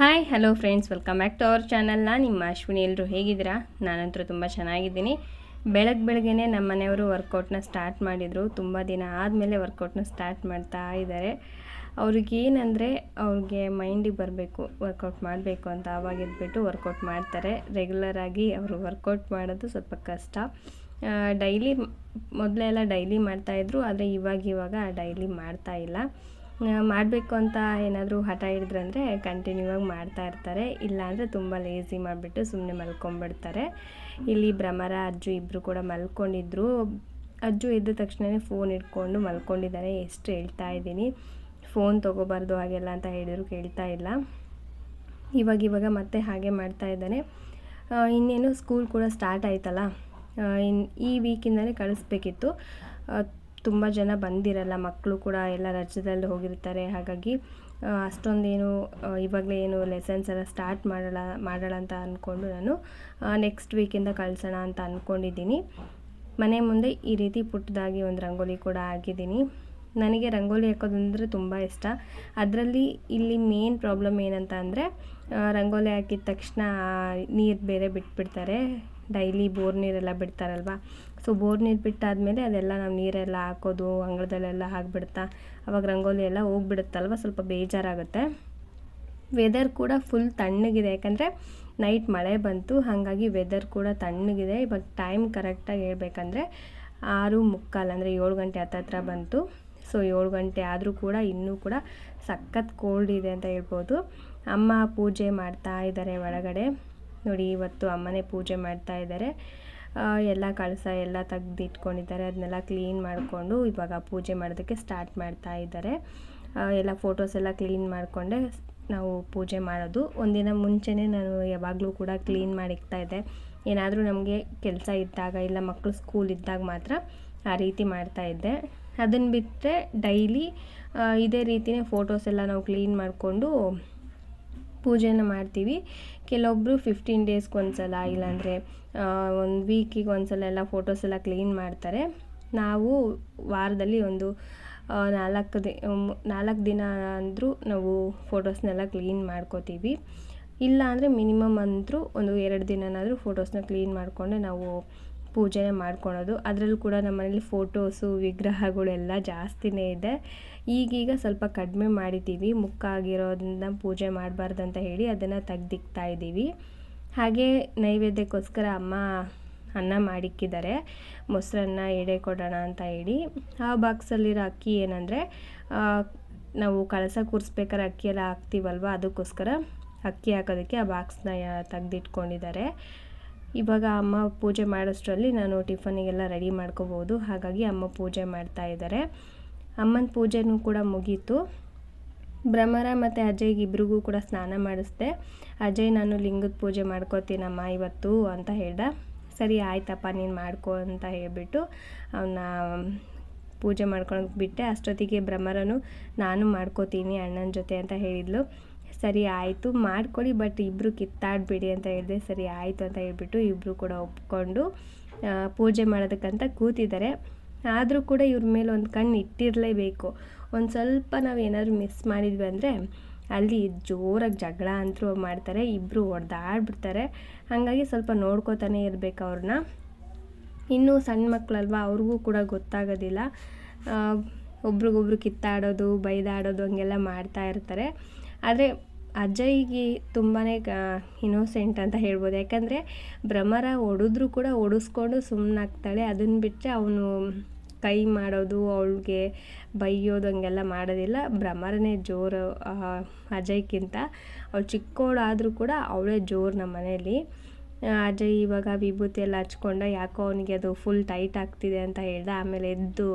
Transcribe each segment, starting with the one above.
Hi hello friends welcome back to our ಚಾನಲ್ನ ನಿಮ್ಮ ಅಶ್ವಿನಿ. ಎಲ್ಲರೂ ಹೇಗಿದ್ದೀರಾ? ನಾನಂತೂ ತುಂಬ ಚೆನ್ನಾಗಿದ್ದೀನಿ. ಬೆಳಗ್ಗೆ ಬೆಳಗ್ಗೆನೇ ನಮ್ಮ ಮನೆಯವರು ವರ್ಕೌಟ್ನ ಸ್ಟಾರ್ಟ್ ಮಾಡಿದರು. ತುಂಬ ದಿನ ಆದಮೇಲೆ ವರ್ಕೌಟ್ನ ಸ್ಟಾರ್ಟ್ ಮಾಡ್ತಾ ಇದ್ದಾರೆ. ಅವ್ರಿಗೇನಂದರೆ ಅವ್ರಿಗೆ ಮೈಂಡಿಗೆ ಬರಬೇಕು ವರ್ಕೌಟ್ ಮಾಡಬೇಕು ಅಂತ ಆವಾಗ ಎದ್ಬಿಟ್ಟು ವರ್ಕೌಟ್ ಮಾಡ್ತಾರೆ. ರೆಗ್ಯುಲರಾಗಿ ಅವರು ವರ್ಕೌಟ್ ಮಾಡೋದು ಸ್ವಲ್ಪ ಕಷ್ಟ. ಡೈಲಿ ಮೊದಲೆಲ್ಲ ಡೈಲಿ ಮಾಡ್ತಾಯಿದ್ರು ಆದರೆ ಇವಾಗ ಇವಾಗ ಡೈಲಿ ಮಾಡ್ತಾ ಇಲ್ಲ. ಮಾಡಬೇಕು ಅಂತ ಏನಾದರೂ ಹಠ ಹಿಡಿದ್ರಂದರೆ ಕಂಟಿನ್ಯೂ ಆಗಿ ಮಾಡ್ತಾ ಇರ್ತಾರೆ. ಇಲ್ಲಾಂದರೆ ತುಂಬ ಲೇಸಿ ಮಾಡಿಬಿಟ್ಟು ಸುಮ್ಮನೆ ಮಲ್ಕೊಂಡ್ಬಿಡ್ತಾರೆ ಇಲ್ಲಿ ಭ್ರಮರ, ಅಜ್ಜು ಇಬ್ಬರು ಕೂಡ ಮಲ್ಕೊಂಡಿದ್ರು. ಅಜ್ಜು ಎದ್ದ ತಕ್ಷಣವೇ ಫೋನ್ ಇಟ್ಕೊಂಡು ಮಲ್ಕೊಂಡಿದ್ದಾರೆ ಎಷ್ಟು ಹೇಳ್ತಾ ಇದ್ದೀನಿ. ಫೋನ್ ತೊಗೋಬಾರ್ದು ಹಾಗೆಲ್ಲ ಅಂತ ಹೇಳಿದ್ರು, ಕೇಳ್ತಾ ಇಲ್ಲ. ಇವಾಗ ಇವಾಗ ಮತ್ತೆ ಹಾಗೆ ಮಾಡ್ತಾ ಇದ್ದಾನೆ. ಇನ್ನೇನು ಸ್ಕೂಲ್ ಕೂಡ ಸ್ಟಾರ್ಟ್ ಆಯ್ತಲ್ಲ? ಇನ್, ಈ ವೀಕಿಂದಲೇ ಕಳಿಸ್ಬೇಕಿತ್ತು. ತುಂಬ ಜನ ಬಂದಿರಲ್ಲ ಮಕ್ಕಳು ಕೂಡ ಎಲ್ಲ ರಜದಲ್ಲಿ ಹೋಗಿರ್ತಾರೆ. ಹಾಗಾಗಿ ಅಷ್ಟೊಂದೇನು ಇವಾಗಲೇ ಏನು ಲೆಸನ್ಸ್ ಎಲ್ಲ ಸ್ಟಾರ್ಟ್ ಮಾಡಲ್ಲ ಮಾಡೋಣ ಅಂತ ಅಂದ್ಕೊಂಡು ನಾನು ನೆಕ್ಸ್ಟ್ ವೀಕಿಂದ ಕಳಿಸೋಣ ಅಂತ ಅಂದ್ಕೊಂಡಿದ್ದೀನಿ ಮನೆ ಮುಂದೆ ಈ ರೀತಿ ಪುಟ್ಟದಾಗಿ ಒಂದು ರಂಗೋಲಿ ಕೂಡ ಹಾಕಿದ್ದೀನಿ. ನನಗೆ ರಂಗೋಲಿ ಹಾಕೋದಂದರೆ ತುಂಬ ಇಷ್ಟ. ಅದರಲ್ಲಿ ಇಲ್ಲಿ ಮೇನ್ ಪ್ರಾಬ್ಲಮ್ ಏನಂತ ಅಂದರೆ ರಂಗೋಲಿ ಹಾಕಿದ ತಕ್ಷಣ ನೀರು ಬೇರೆ ಬಿಟ್ಬಿಡ್ತಾರೆ. ಡೈಲಿ ಬೋರ್ ನೀರೆಲ್ಲ ಬಿಡ್ತಾರಲ್ವ? ಸೊ ಬೋರ್ ನೀರು ಬಿಟ್ಟಾದಮೇಲೆ ಅದೆಲ್ಲ ನಾವು ನೀರೆಲ್ಲ ಹಾಕೋದು, ಅಂಗಳದಲ್ಲೆಲ್ಲ ಹಾಕ್ಬಿಡ್ತಾ, ಅವಾಗ ರಂಗೋಲಿ ಎಲ್ಲ ಹೋಗ್ಬಿಡುತ್ತಲ್ವ? ಸ್ವಲ್ಪ ಬೇಜಾರಾಗುತ್ತೆ. ವೆದರ್ ಕೂಡ ಫುಲ್ ತಣ್ಣಗಿದೆ. ಯಾಕಂದರೆ ನೈಟ್ ಮಳೆ ಬಂತು. ಹಾಗಾಗಿ ವೆದರ್ ಕೂಡ ತಣ್ಣಗಿದೆ. ಇವಾಗ ಟೈಮ್ ಕರೆಕ್ಟಾಗಿ ಹೇಳ್ಬೇಕಂದ್ರೆ ಆರು ಮುಕ್ಕಾಲು, ಅಂದರೆ ಏಳು ಗಂಟೆ ಹತ್ತತ್ರ ಬಂತು. ಸೊ ಏಳು ಗಂಟೆ ಆದರೂ ಕೂಡ, ಇನ್ನೂ ಕೂಡ ಸಖತ್ ಕೋಲ್ಡ್ ಇದೆ ಅಂತ ಹೇಳ್ಬೋದು. ಅಮ್ಮ ಪೂಜೆ ಮಾಡ್ತಾ ಇದ್ದಾರೆ ಒಳಗಡೆ. ನೋಡಿ, ಇವತ್ತು ಅಮ್ಮನೇ ಪೂಜೆ ಮಾಡ್ತಾ ಇದ್ದಾರೆ. ಎಲ್ಲ ಕಳಸ ಎಲ್ಲ ತೆಗ್ದು ಇಟ್ಕೊಂಡಿದ್ದಾರೆ ಅದನ್ನೆಲ್ಲ ಕ್ಲೀನ್ ಮಾಡಿಕೊಂಡು ಇವಾಗ ಪೂಜೆ ಮಾಡೋದಕ್ಕೆ ಸ್ಟಾರ್ಟ್ ಮಾಡ್ತಾ ಇದ್ದಾರೆ. ಎಲ್ಲ ಫೋಟೋಸ್ ಎಲ್ಲ ಕ್ಲೀನ್ ಮಾಡಿಕೊಂಡೆ ನಾವು ಪೂಜೆ ಮಾಡೋದು. ಒಂದಿನ ಮುಂಚೆನೇ ನಾನು ಯಾವಾಗಲೂ ಕೂಡ ಕ್ಲೀನ್ ಮಾಡಿಕ್ತಾ ಇದ್ದೆ. ಏನಾದರೂ ನಮಗೆ ಕೆಲಸ ಇದ್ದಾಗ ಇಲ್ಲ ಮಕ್ಕಳು ಸ್ಕೂಲ್ ಇದ್ದಾಗ ಮಾತ್ರ ಆ ರೀತಿ ಮಾಡ್ತಾ ಇದ್ದೆ. ಅದನ್ನು ಬಿಟ್ಟರೆ ಡೈಲಿ ಇದೇ ರೀತಿಯೇ ಫೋಟೋಸ್ ಎಲ್ಲ ನಾವು ಕ್ಲೀನ್ ಮಾಡಿಕೊಂಡು ಪೂಜೆನ ಮಾಡ್ತೀವಿ. ಕೆಲವೊಬ್ಬರು ಫಿಫ್ಟೀನ್ ಡೇಸ್ಗೆ ಒಂದ್ಸಲ ಇಲ್ಲಾಂದರೆ ಒಂದು ವೀಕಿಗೆ ಒಂದ್ಸಲ ಎಲ್ಲ ಫೋಟೋಸ್ ಎಲ್ಲ ಕ್ಲೀನ್ ಮಾಡ್ತಾರೆ. ನಾವು ವಾರದಲ್ಲಿ ಒಂದು ನಾಲ್ಕು ದಿ ನಾಲ್ಕು ದಿನ ಅಂದರೂ ನಾವು ಫೋಟೋಸ್ನೆಲ್ಲ ಕ್ಲೀನ್ ಮಾಡ್ಕೋತೀವಿ. ಇಲ್ಲ ಅಂದರೆ ಮಿನಿಮಮ್ ಅಂದರೂ ಒಂದು ಎರಡು ದಿನನಾದರೂ ಫೋಟೋಸ್ನ ಕ್ಲೀನ್ ಮಾಡಿಕೊಂಡು ನಾವು ಪೂಜೆನ ಮಾಡ್ಕೊಳೋದು. ಅದರಲ್ಲೂ ಕೂಡ ನಮ್ಮ ಮನೇಲಿ ಫೋಟೋಸು ವಿಗ್ರಹಗಳೆಲ್ಲ ಜಾಸ್ತಿನೇ ಇದೆ. ಈಗೀಗ ಸ್ವಲ್ಪ ಕಡಿಮೆ ಮಾಡಿದ್ದೀವಿ ಮುಕ್ಕ ಆಗಿರೋದನ್ನ ಪೂಜೆ ಮಾಡಬಾರ್ದು ಅಂತ ಹೇಳಿ ಅದನ್ನು ತೆಗ್ದಿಕ್ತಾ ಇದ್ದೀವಿ. ಹಾಗೆ ನೈವೇದ್ಯಕ್ಕೋಸ್ಕರ ಅಮ್ಮ ಅನ್ನ ಮಾಡಿಕ್ಕಿದ್ದಾರೆ. ಮೊಸರನ್ನ ಎಡೆ ಕೊಡೋಣ ಅಂತ ಹೇಳಿ. ಆ ಬಾಕ್ಸಲ್ಲಿರೋ ಅಕ್ಕಿ ಏನಂದರೆ ನಾವು ಕಳಸ ಕೂರಿಸ್ಬೇಕಾದ್ರೆ ಅಕ್ಕಿ ಎಲ್ಲ ಹಾಕ್ತೀವಲ್ವ, ಅದಕ್ಕೋಸ್ಕರ ಅಕ್ಕಿ ಹಾಕೋದಕ್ಕೆ ಆ ಬಾಕ್ಸ್ನ ತೆಗ್ದಿಟ್ಕೊಂಡಿದ್ದಾರೆ. ಇವಾಗ ಅಮ್ಮ ಪೂಜೆ ಮಾಡೋಷ್ಟರಲ್ಲಿ ನಾನು ಟಿಫನಿಗೆಲ್ಲ ರೆಡಿ ಮಾಡ್ಕೋಬೋದು, ಹಾಗಾಗಿ ಅಮ್ಮ ಪೂಜೆ ಮಾಡ್ತಾ ಇದ್ದಾರೆ. ಅಮ್ಮನ ಪೂಜೆನೂ ಕೂಡ ಮುಗೀತು. ಭ್ರಮರ ಮತ್ತು ಅಜಯ್ಗೆ ಇಬ್ರಿಗೂ ಕೂಡ ಸ್ನಾನ ಮಾಡಿಸ್ದೆ. ಅಜಯ್, ನಾನು ಲಿಂಗದ ಪೂಜೆ ಮಾಡ್ಕೋತೀನಮ್ಮ ಇವತ್ತು ಅಂತ ಹೇಳ್ದ. ಸರಿ, ಆಯ್ತಪ್ಪ, ನೀನು ಮಾಡ್ಕೋ ಅಂತ ಹೇಳಿಬಿಟ್ಟು ಅವನ್ನ ಪೂಜೆ ಮಾಡ್ಕೊಳಕ್ಕೆ ಬಿಟ್ಟೆ. ಅಷ್ಟೊತ್ತಿಗೆ ಭ್ರಮರನು, ನಾನು ಮಾಡ್ಕೋತೀನಿ ಅಣ್ಣನ ಜೊತೆ ಅಂತ ಹೇಳಿದ್ಲು. ಸರಿ, ಆಯಿತು ಮಾಡ್ಕೊಳ್ಳಿ ಬಟ್ ಇಬ್ಬರು ಕಿತ್ತಾಡಬೇಡಿ ಅಂತ ಹೇಳಿದೆ. ಸರಿ, ಆಯಿತು ಅಂತ ಹೇಳ್ಬಿಟ್ಟು ಇಬ್ಬರು ಕೂಡ ಒಪ್ಕೊಂಡು ಪೂಜೆ ಮಾಡೋದಕ್ಕಂತ ಕೂತಿದ್ದಾರೆ. ಆದರೂ ಕೂಡ ಇವ್ರ ಮೇಲೆ ಒಂದು ಕಣ್ಣು ಇಟ್ಟಿರಲೇಬೇಕು. ಒಂದು ಸ್ವಲ್ಪ ನಾವು ಏನಾದರೂ ಮಿಸ್ ಮಾಡಿದ್ವಿ ಅಂದರೆ ಅಲ್ಲಿ ಜೋರಾಗಿ ಜಗಳ ಅಂತೂ ಮಾಡ್ತಾರೆ ಇಬ್ಬರು ಹೊಡೆದಾಡ್ಬಿಡ್ತಾರೆ ಹಾಗಾಗಿ ಸ್ವಲ್ಪ ನೋಡ್ಕೋತಾನೆ ಇರಬೇಕು ಅವ್ರನ್ನ ಇನ್ನೂ ಸಣ್ಣ ಮಕ್ಕಳಲ್ವ ಅವ್ರಿಗೂ ಕೂಡ ಗೊತ್ತಾಗೋದಿಲ್ಲ. ಒಬ್ರಿಗೊಬ್ರು ಕಿತ್ತಾಡೋದು, ಬೈದಾಡೋದು ಹಂಗೆಲ್ಲ ಮಾಡ್ತಾ ಇರ್ತಾರೆ. ಆದರೆ ಅಜಯ್ಗೆ ತುಂಬಾ ಇನೋಸೆಂಟ್ ಅಂತ ಹೇಳ್ಬೋದು. ಯಾಕಂದರೆ ಭ್ರಮರ ಹೊಡೆದ್ರೂ ಕೂಡ ಒಡಿಸ್ಕೊಂಡು ಸುಮ್ಮನಾಗ್ತಾಳೆ ಅದನ್ನು ಬಿಟ್ಟರೆ ಅವನು ಕೈ ಮಾಡೋದು, ಅವಳಿಗೆ ಬೈಯೋದು ಹಂಗೆಲ್ಲ ಮಾಡೋದಿಲ್ಲ. ಭ್ರಮರನೇ ಜೋರು ಅಜಯ್ಗಿಂತ. ಅವಳು ಚಿಕ್ಕವಳಾದರೂ ಕೂಡ ಅವಳೇ ಜೋರು ನಮ್ಮ ಮನೆಯಲ್ಲಿ ಅಜಯ್ ಇವಾಗ ವಿಭೂತಿ ಎಲ್ಲ ಹಚ್ಕೊಂಡ ಯಾಕೋ ಅವನಿಗೆ ಅದು ಫುಲ್ ಟೈಟ್ ಆಗ್ತಿದೆ ಅಂತ ಹೇಳ್ದೆ. ಆಮೇಲೆ ಎದ್ದು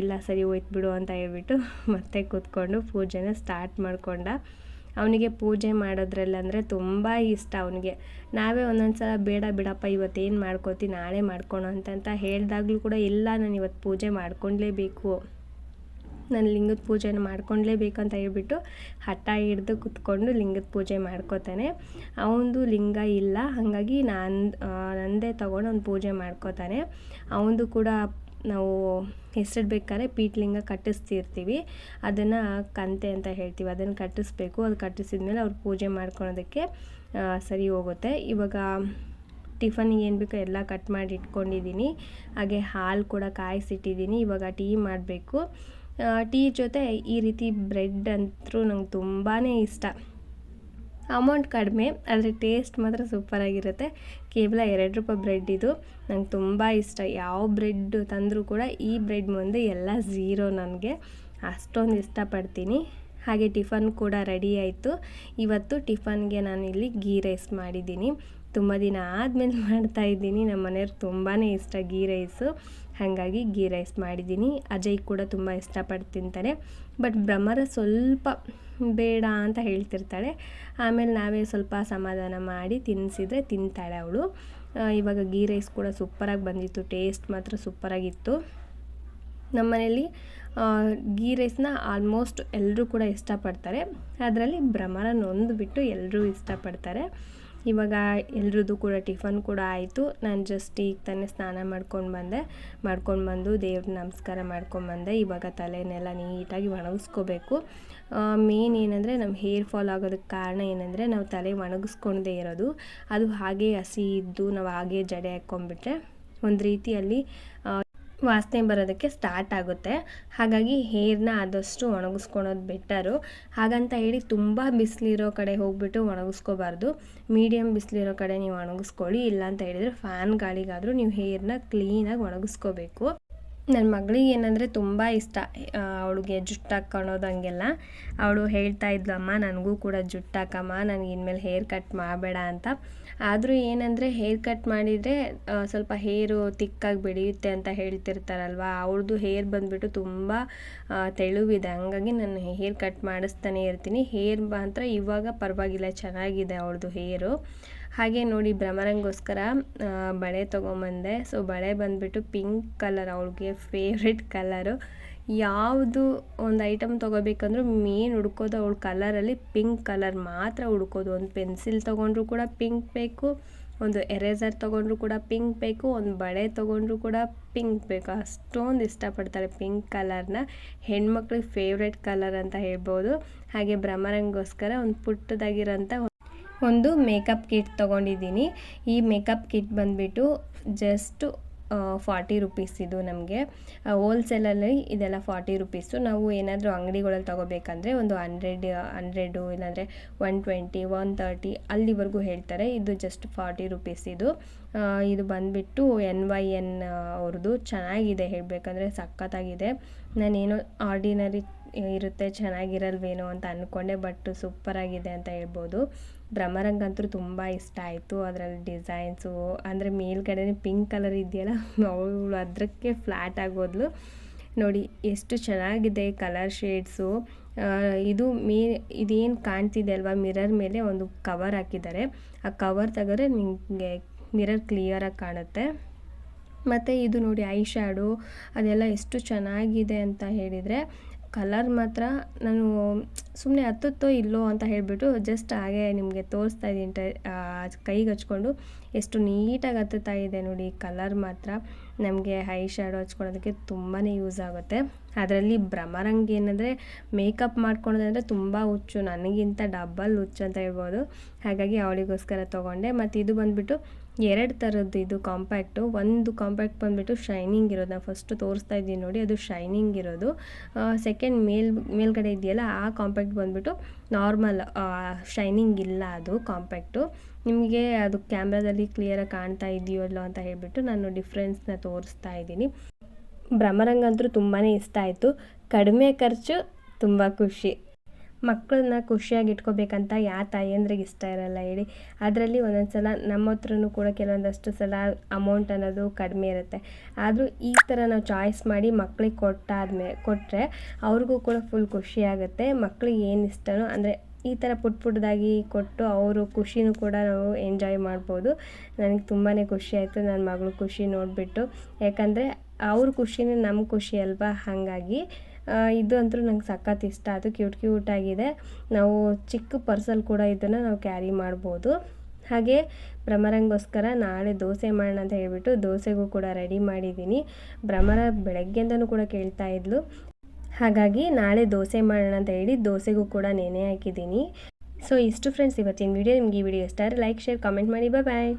ಇಲ್ಲ ಸರಿ ಹೋಯ್ತು ಬಿಡು ಅಂತ ಹೇಳ್ಬಿಟ್ಟು ಮತ್ತೆ ಕೂತ್ಕೊಂಡು ಪೂಜೆನ ಸ್ಟಾರ್ಟ್ ಮಾಡ್ಕೊಂಡ. ಅವನಿಗೆ ಪೂಜೆ ಮಾಡೋದ್ರಲ್ಲಂದರೆ ತುಂಬ ಇಷ್ಟ ಅವನಿಗೆ. ನಾವೇ ಒಂದೊಂದು ಸಲ ಬೇಡ ಬಿಡಪ್ಪ, ಇವತ್ತೇನು ಮಾಡ್ಕೋತಿ, ನಾಳೆ ಮಾಡ್ಕೊಳೋ ಅಂತಂತ ಹೇಳಿದಾಗ್ಲೂ ಕೂಡ ಇಲ್ಲ, ನಾನು ಇವತ್ತು ಪೂಜೆ ಮಾಡ್ಕೊಳ್ಲೇಬೇಕು ನಾನು ಲಿಂಗದ ಪೂಜೆನ ಅಂತ ಹೇಳ್ಬಿಟ್ಟು ಹಠ ಹಿಡ್ದು ಕುತ್ಕೊಂಡು ಲಿಂಗದ ಪೂಜೆ ಮಾಡ್ಕೋತಾನೆ. ಅವನದು ಲಿಂಗ ಇಲ್ಲ, ಹಾಗಾಗಿ ನಾನು ನಂದೇ ತೊಗೊಂಡು ಅವ್ನು ಪೂಜೆ ಮಾಡ್ಕೋತಾನೆ. ಅವನದು ಕೂಡ ನಾವು ಹೆಸರಿಡ್ಬೇಕಾದ್ರೆ ಪೀಟ್ಲಿಂಗ ಕಟ್ಟಿಸ್ತಿರ್ತೀವಿ. ಅದನ್ನು ಕಂತೆ ಅಂತ ಹೇಳ್ತೀವಿ. ಅದನ್ನು ಕಟ್ಟಿಸ್ಬೇಕು. ಅದು ಕಟ್ಟಿಸಿದ್ಮೇಲೆ ಅವ್ರು ಪೂಜೆ ಮಾಡ್ಕೊಳೋದಕ್ಕೆ ಸರಿ ಹೋಗುತ್ತೆ. ಇವಾಗ ಟಿಫನ್ಗೆ ಏನು ಬೇಕೋ ಎಲ್ಲ ಕಟ್ ಮಾಡಿ ಇಟ್ಕೊಂಡಿದ್ದೀನಿ. ಹಾಗೆ ಹಾಲು ಕೂಡ ಕಾಯಿಸಿಟ್ಟಿದ್ದೀನಿ. ಇವಾಗ ಟೀ ಮಾಡಬೇಕು. ಟೀ ಜೊತೆ ಈ ರೀತಿ ಬ್ರೆಡ್ ಅಂತೂ ನಂಗೆ ತುಂಬಾ ಇಷ್ಟ. ಅಮೌಂಟ್ ಕಡಿಮೆ, ಆದರೆ ಟೇಸ್ಟ್ ಮಾತ್ರ ಸೂಪರಾಗಿರುತ್ತೆ. ಕೇವಲ ಎರಡು ರೂಪಾಯಿ ಬ್ರೆಡ್ ಇದು. ನಂಗೆ ತುಂಬ ಇಷ್ಟ. ಯಾವ ಬ್ರೆಡ್ ತಂದರೂ ಕೂಡ ಈ ಬ್ರೆಡ್ ಮುಂದೆ ಎಲ್ಲ ಝೀರೋ ನನಗೆ. ಅಷ್ಟೊಂದು ಇಷ್ಟಪಡ್ತೀನಿ. ಹಾಗೆ ಟಿಫನ್ ಕೂಡ ರೆಡಿ ಆಯಿತು. ಇವತ್ತು ಟಿಫನ್ಗೆ ನಾನು ಇಲ್ಲಿ ಗೀ ರೈಸ್ ಮಾಡಿದ್ದೀನಿ. ತುಂಬ ದಿನ ಆದಮೇಲೆ ಮಾಡ್ತಾಯಿದ್ದೀನಿ ನಮ್ಮ ಮನೆಯವ್ರು ತುಂಬಾ ಇಷ್ಟ ಗೀ ರೈಸು ಹಾಗಾಗಿ ಗೀ ರೈಸ್ ಮಾಡಿದ್ದೀನಿ. ಅಜಯ್ ಕೂಡ ತುಂಬ ಇಷ್ಟಪಟ್ಟು ತಿಂತಾರೆ. ಬಟ್ ಭ್ರಮರ ಸ್ವಲ್ಪ ಬೇಡ ಅಂತ ಹೇಳ್ತಿರ್ತಾಳೆ. ಆಮೇಲೆ ನಾವೇ ಸ್ವಲ್ಪ ಸಮಾಧಾನ ಮಾಡಿ ತಿನ್ನಿಸಿದ್ರೆ ತಿಂತಾಳೆ ಅವಳು. ಇವಾಗ ಗೀ ರೈಸ್ ಕೂಡ ಸೂಪರಾಗಿ ಬಂದಿತ್ತು, ಟೇಸ್ಟ್ ಮಾತ್ರ ಸೂಪರಾಗಿತ್ತು. ನಮ್ಮ ಮನೇಲಿ ಗೀ ರೈಸ್ನ ಆಲ್ಮೋಸ್ಟ್ ಎಲ್ಲರೂ ಕೂಡ ಇಷ್ಟಪಡ್ತಾರೆ. ಅದರಲ್ಲಿ ಭ್ರಮರ ನೊಂದುಬಿಟ್ಟು ಎಲ್ಲರೂ ಇಷ್ಟಪಡ್ತಾರೆ. ಇವಾಗ ಎಲ್ರದ್ದು ಕೂಡ ಟಿಫನ್ ಕೂಡ ಆಯಿತು. ನಾನು ಜಸ್ಟ್ ಈಗ ತಾನೇ ಸ್ನಾನ ಮಾಡ್ಕೊಂಡು ಬಂದೆ. ಮಾಡ್ಕೊಂಡು ಬಂದು ದೇವ್ರ ನಮಸ್ಕಾರ ಮಾಡ್ಕೊಂಡು ಬಂದೆ. ಇವಾಗ ತಲೆನೆಲ್ಲ ನೀಟಾಗಿ ಒಣಗಿಸ್ಕೋಬೇಕು. ಮೇನ್ ಏನಂದರೆ ನಮ್ಮ ಹೇರ್ ಫಾಲ್ ಆಗೋದಕ್ಕೆ ಕಾರಣ ಏನಂದರೆ ನಾವು ತಲೆ ಒಣಗಿಸ್ಕೊಂಡೇ ಇರೋದು. ಅದು ಹಾಗೆ ಹಸಿ ಇದ್ದು ನಾವು ಹಾಗೆ ಜಡೆ ಹಾಕ್ಕೊಂಡ್ಬಿಟ್ರೆ ಒಂದು ರೀತಿಯಲ್ಲಿ ವಾಸನೆ ಬರೋದಕ್ಕೆ ಸ್ಟಾರ್ಟ್ ಆಗುತ್ತೆ. ಹಾಗಾಗಿ ಹೇರ್ನ ಆದಷ್ಟು ಒಣಗಿಸ್ಕೊಳೋದು ಬೆಟರು ಹಾಗಂತ ಹೇಳಿ ತುಂಬ ಬಿಸಿಲಿರೋ ಕಡೆ ಹೋಗ್ಬಿಟ್ಟು ಒಣಗಿಸ್ಕೋಬಾರ್ದು. ಮೀಡಿಯಮ್ ಬಿಸಿಲಿರೋ ಕಡೆ ನೀವು ಒಣಗಿಸ್ಕೊಳ್ಳಿ. ಇಲ್ಲ ಅಂತ ಹೇಳಿದರೆ ಫ್ಯಾನ್ ಗಾಳಿಗಾದರೂ ನೀವು ಹೇರ್ನ ಕ್ಲೀನಾಗಿ ಒಣಗಿಸ್ಕೋಬೇಕು. ನನ್ನ ಮಗಳಿಗೆ ಏನಂದರೆ ತುಂಬ ಇಷ್ಟ. ಅವಳಿಗೆ ಜುಟ್ಟು ಹಾಕ್ಕೊಳೋದು ಹಾಗೆಲ್ಲ. ಅವಳು ಹೇಳ್ತಾ ಇದ್ಲು, ಅಮ್ಮ, ನನಗೂ ಕೂಡ ಜುಟ್ಟು ಹಾಕಮ್ಮ, ನನಗೆ ಇನ್ಮೇಲೆ ಹೇರ್ ಕಟ್ ಮಾಡಬೇಡ ಅಂತ. ಆದರೂ ಏನಂದರೆ ಹೇರ್ ಕಟ್ ಮಾಡಿದರೆ ಸ್ವಲ್ಪ ಹೇರು ತಿಕ್ಕಾಗಿ ಬೆಳೆಯುತ್ತೆ ಅಂತ ಹೇಳ್ತಿರ್ತಾರಲ್ವ, ಅವಳದು ಹೇರ್ ಬಂದುಬಿಟ್ಟು ತುಂಬ ತೆಳುವಿದೆ. ಹಂಗಾಗಿ ನಾನು ಹೇರ್ ಕಟ್ ಮಾಡಿಸ್ತಾನೆ ಇರ್ತೀನಿ. ಹೇರ್ ಮಾತ್ರ ಇವಾಗ ಪರವಾಗಿಲ್ಲ, ಚೆನ್ನಾಗಿದೆ ಅವಳದು ಹೇರು. ಹಾಗೆ ನೋಡಿ ಭ್ರಮರಂಗೋಸ್ಕರ ಬಳೆ ತೊಗೊಂಬಂದೆ. ಸೊ ಬಳೆ ಬಂದುಬಿಟ್ಟು ಪಿಂಕ್ ಕಲರ್ ಅವಳಿಗೆ ಫೇವ್ರೆಟ್ ಕಲರು ಯಾವುದು ಒಂದು ಐಟಮ್ ತೊಗೋಬೇಕಂದ್ರೂ ಮೇನ್ ಹುಡ್ಕೋದು ಅವಳ ಕಲರಲ್ಲಿ ಪಿಂಕ್ ಕಲರ್ ಮಾತ್ರ ಹುಡ್ಕೋದು ಒಂದು ಪೆನ್ಸಿಲ್ ತೊಗೊಂಡ್ರು ಕೂಡ ಪಿಂಕ್ ಬೇಕು, ಒಂದು ಎರೇಸರ್ ತೊಗೊಂಡ್ರು ಕೂಡ ಪಿಂಕ್ ಬೇಕು, ಒಂದು ಬಳೆ ತೊಗೊಂಡ್ರು ಕೂಡ ಪಿಂಕ್ ಬೇಕು. ಅಷ್ಟೊಂದು ಇಷ್ಟಪಡ್ತಾಳೆ ಪಿಂಕ್ ಕಲರ್ನ ಹೆಣ್ಮಕ್ಳಿಗೆ ಫೇವ್ರೆಟ್ ಕಲರ್ ಅಂತ ಹೇಳ್ಬೋದು. ಹಾಗೆ ಭ್ರಮರಂಗೋಸ್ಕರ ಒಂದು ಪುಟ್ಟದಾಗಿರೋಂಥ ಒಂದು ಮೇಕಪ್ ಕಿಟ್ ತೊಗೊಂಡಿದ್ದೀನಿ. ಈ ಮೇಕಪ್ ಕಿಟ್ ಬಂದುಬಿಟ್ಟು ಜಸ್ಟ್ ಫಾರ್ಟಿ ರುಪೀಸ್ ಇದು ನಮಗೆ. ಹೋಲ್ಸೇಲಲ್ಲಿ ಇದೆಲ್ಲ ಫಾರ್ಟಿ ರುಪೀಸು. ನಾವು ಏನಾದರೂ ಅಂಗಡಿಗಳಲ್ಲಿ ತೊಗೋಬೇಕಂದ್ರೆ ಒಂದು ಹಂಡ್ರೆಡ್, ಹಂಡ್ರೆಡು ಇಲ್ಲಾಂದರೆ ಒನ್ ಟ್ವೆಂಟಿ, ಒನ್ ತರ್ಟಿ ಅಲ್ಲಿವರೆಗೂ ಹೇಳ್ತಾರೆ. ಇದು ಜಸ್ಟ್ ಫಾರ್ಟಿ ರುಪೀಸ್ ಇದು. ಇದು ಬಂದುಬಿಟ್ಟು ಎನ್ ವೈ ಎನ್ ಅವ್ರದ್ದು ಚೆನ್ನಾಗಿದೆ ಹೇಳಬೇಕಂದ್ರೆ ಸಖತ್ತಾಗಿದೆ. ನಾನೇನೋ ಆರ್ಡಿನರಿ ಇರುತ್ತೆ, ಚೆನ್ನಾಗಿರಲ್ವೇನೋ ಅಂತ ಅಂದ್ಕೊಂಡೆ ಬಟ್ ಸೂಪರಾಗಿದೆ ಅಂತ ಹೇಳ್ಬೋದು. ಭ್ರಮರಂಗಂತೂ ತುಂಬ ಇಷ್ಟ ಆಯಿತು. ಅದರಲ್ಲಿ ಡಿಸೈನ್ಸು, ಅಂದರೆ ಮೇಲ್ಗಡೆ ಪಿಂಕ್ ಕಲರ್ ಇದೆಯಲ್ಲ, ಅವಳು ಅದಕ್ಕೆ ಫ್ಲ್ಯಾಟ್ ಆಗೋದ್ಲು ನೋಡಿ, ಎಷ್ಟು ಚೆನ್ನಾಗಿದೆ ಕಲರ್ ಶೇಡ್ಸು ಇದು ಮೇ, ಇದೇನು ಕಾಣ್ತಿದೆ ಅಲ್ವಾ ಮಿರರ್ ಮೇಲೆ ಒಂದು ಕವರ್ ಹಾಕಿದ್ದಾರೆ. ಆ ಕವರ್ ತೆಗೆದ್ರೆ ನಿಮಗೆ ಮಿರರ್ ಕ್ಲಿಯರಾಗಿ ಕಾಣುತ್ತೆ. ಮತ್ತು ಇದು ನೋಡಿ ಐ ಶ್ಯಾಡೋ ಅದೆಲ್ಲ ಎಷ್ಟು ಚೆನ್ನಾಗಿದೆ ಅಂತ ಹೇಳಿದರೆ ಕಲರ್ ಮಾತ್ರ ನಾನು ಸುಮ್ಮನೆ ಹತ್ತುತ್ತೋ ಇಲ್ಲೋ ಅಂತ ಹೇಳಿಬಿಟ್ಟು ಜಸ್ಟ್ ಹಾಗೆ ನಿಮಗೆ ತೋರಿಸ್ತಾ ಇದ್ದೀನಿ ಟ ಕೈಗೆ ಹಚ್ಕೊಂಡು. ಎಷ್ಟು ನೀಟಾಗಿ ಹತ್ತುತ್ತಾ ಇದೆ ನೋಡಿ ಕಲರ್ ಮಾತ್ರ. ನಮಗೆ ಹೈ ಶ್ಯಾಡೋ ಹಚ್ಕೊಳ್ಳೋದಕ್ಕೆ ತುಂಬಾ ಯೂಸ್ ಆಗುತ್ತೆ. ಅದರಲ್ಲಿ ಭ್ರಮರಂಗಿ ಏನಂದರೆ ಮೇಕಪ್ ಮಾಡ್ಕೊಳೋದಂದರೆ ತುಂಬ ಹುಚ್ಚು. ನನಗಿಂತ ಡಬಲ್ ಹುಚ್ಚು ಅಂತ ಹೇಳ್ಬೋದು. ಹಾಗಾಗಿ ಅವಳಿಗೋಸ್ಕರ ತೊಗೊಂಡೆ. ಮತ್ತು ಇದು ಬಂದುಬಿಟ್ಟು ಎರಡು ಥರದ್ದು ಇದು ಕಾಂಪ್ಯಾಕ್ಟು. ಒಂದು ಕಾಂಪ್ಯಾಕ್ಟ್ ಬಂದುಬಿಟ್ಟು ಶೈನಿಂಗ್ ಇರೋದು. ನಾನು ಫಸ್ಟು ತೋರಿಸ್ತಾ ಇದ್ದೀನಿ ನೋಡಿ, ಅದು ಶೈನಿಂಗ್ ಇರೋದು. ಸೆಕೆಂಡ್ ಮೇಲ್, ಮೇಲ್ಗಡೆ ಇದೆಯಲ್ಲ, ಆ ಕಾಂಪ್ಯಾಕ್ಟ್ ಬಂದುಬಿಟ್ಟು ನಾರ್ಮಲ್ ಶೈನಿಂಗ್ ಇಲ್ಲ ಅದು ಕಾಂಪ್ಯಾಕ್ಟು. ನಿಮಗೆ ಅದು ಕ್ಯಾಮ್ರಾದಲ್ಲಿ ಕ್ಲಿಯರಾಗಿ ಕಾಣ್ತಾ ಇದೆಯೋ ಅಲ್ಲೋ ಅಂತ ಹೇಳಿಬಿಟ್ಟು ನಾನು ಡಿಫ್ರೆನ್ಸ್ನ ತೋರಿಸ್ತಾ ಇದ್ದೀನಿ. ಭ್ರಮರಂಗ ಅಂತೂ ತುಂಬಾ ಇಷ್ಟ ಆಯಿತು. ಕಡಿಮೆ ಖರ್ಚು, ತುಂಬ ಖುಷಿ. ಮಕ್ಕಳನ್ನ ಖುಷಿಯಾಗಿ ಇಟ್ಕೋಬೇಕಂತ ಯಾವ ತಾಯಂದ್ರಿಗೆ ಇಷ್ಟ ಇರಲ್ಲ ಹೇಳಿ. ಅದರಲ್ಲಿ ಒಂದೊಂದು ಸಲ ನಮ್ಮ ಹತ್ರನೂ ಕೂಡ ಕೆಲವೊಂದಷ್ಟು ಸಲ ಅಮೌಂಟ್ ಅನ್ನೋದು ಕಡಿಮೆ ಇರುತ್ತೆ. ಆದರೂ ಈ ಥರ ನಾವು ಚಾಯ್ಸ್ ಮಾಡಿ ಮಕ್ಳಿಗೆ ಕೊಟ್ಟಾದ್ಮೇಲೆ ಕೊಟ್ಟರೆ ಅವ್ರಿಗೂ ಕೂಡ ಫುಲ್ ಖುಷಿಯಾಗುತ್ತೆ ಮಕ್ಳಿಗೆ ಏನು ಇಷ್ಟನೋ, ಅಂದರೆ ಈ ಥರ ಪುಟ್ ಪುಟ್ಟದಾಗಿ ಕೊಟ್ಟು ಅವರು ಖುಷಿನೂ ಕೂಡ ನಾವು ಎಂಜಾಯ್ ಮಾಡ್ಬೋದು. ನನಗೆ ತುಂಬಾ ಖುಷಿ ಆಯಿತು ನನ್ನ ಮಗಳು ಖುಷಿ ನೋಡಿಬಿಟ್ಟು. ಯಾಕಂದರೆ ಅವ್ರ ಖುಷಿನೇ ನಮ್ಮ ಖುಷಿ ಅಲ್ವಾ? ಹಾಗಾಗಿ ಇದು ಅಂತೂ ನಂಗೆ ಸಖತ್ ಇಷ್ಟ. ಅದು ಕ್ಯೂಟ್ ಆಗಿದೆ. ನಾವು ಚಿಕ್ಕ ಪರ್ಸಲ್ಲಿ ಕೂಡ ಇದನ್ನು ನಾವು ಕ್ಯಾರಿ ಮಾಡ್ಬೋದು. ಹಾಗೆ ಭ್ರಮರಂಗೋಸ್ಕರ ನಾಳೆ ದೋಸೆ ಮಾಡೋಣ ಅಂತ ಹೇಳಿಬಿಟ್ಟು ದೋಸೆಗೂ ಕೂಡ ರೆಡಿ ಮಾಡಿದ್ದೀನಿ. ಭ್ರಮರ ಬೆಳಗ್ಗೆಯಿಂದನೂ ಕೂಡ ಕೇಳ್ತಾ ಇದ್ಲು. ಹಾಗಾಗಿ ನಾಳೆ ದೋಸೆ ಮಾಡೋಣ ಅಂತ ಹೇಳಿ ದೋಸೆಗೂ ಕೂಡ ನೆನೆ ಹಾಕಿದ್ದೀನಿ. ಸೊ ಇಷ್ಟು ಫ್ರೆಂಡ್ಸ್ ಇವತ್ತಿನ ವಿಡಿಯೋ ನಿಮಗೆ ಈ ವಿಡಿಯೋ ಇಷ್ಟ ಲೈಕ್ ಶೇರ್ ಕಮೆಂಟ್ ಮಾಡಿ. ಬಾಯ್